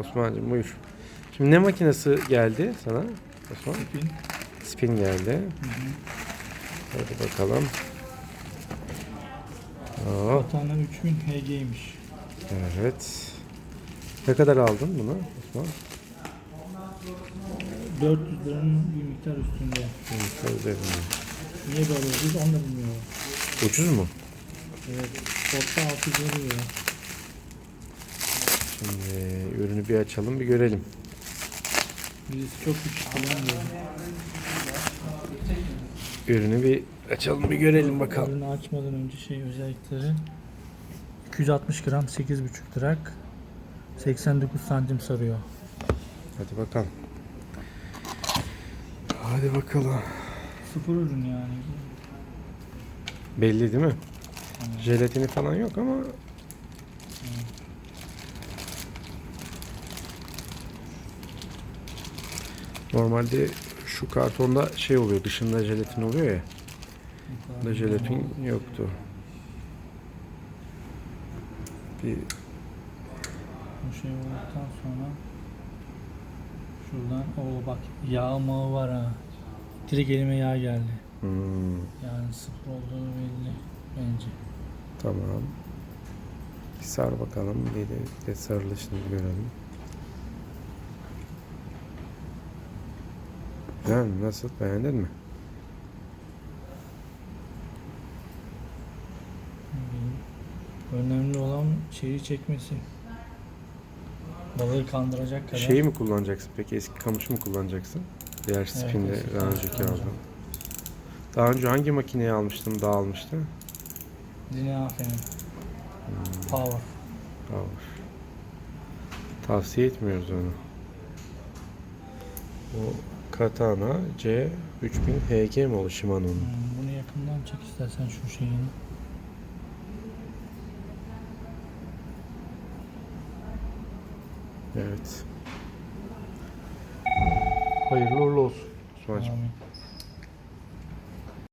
Osman'cığım buyur. Şimdi ne makinesi geldi sana? Osman? Spin. Spin geldi. Hadi bakalım. Oo, Atana 3000 HG'ymiş. evet. Ne kadar aldın bunu Osman? 400 liranın bir miktar üstünde. Hı, üzerinde. Niye böyle ucuz onu da bilmiyorum. Ucuz mu? Evet. Botta 650 lira. Şimdi ürünü bir açalım bir görelim. Birisi çok diyor. Ürünü bir açalım bir görelim bakalım. Ürünü açmadan önce şey özellikleri 260 gram 8,5 drak 89 santim sarıyor. Hadi bakalım. Hadi bakalım. Sıfır ürün yani. Belli değil mi? Jelatini falan yok ama Normalde şu kartonda şey oluyor, dışında jelatin oluyor ya. Bunda jelatin yoktu. Bir Bu şey olduktan sonra şuradan o bak yağ mağı var ha. Direkt elime yağ geldi. hmm, Yani sıfır olduğunu belli bence. tamam. Bir sar bakalım, bir de, bir de sarılışını görelim. Mi? Nasıl? Beğendin mi? Önemli olan şeyi çekmesi. Balığı kandıracak kadar. Şeyi mi kullanacaksın peki? Eski kamışı mı kullanacaksın? Diğer spinde eski daha kamışı önceki kullanacağım. aldın. Daha önce hangi makineyi almıştın? Daha almıştın? Dine aferin. Power. Power. Tavsiye etmiyoruz onu. Bu Katana C 3000 HG mi oldu Shimano'nun? Hmm, bunu yakından çek istersen şu şeyini. Evet. Hayırlı uğurlu olsun Osman'cığım. Amin.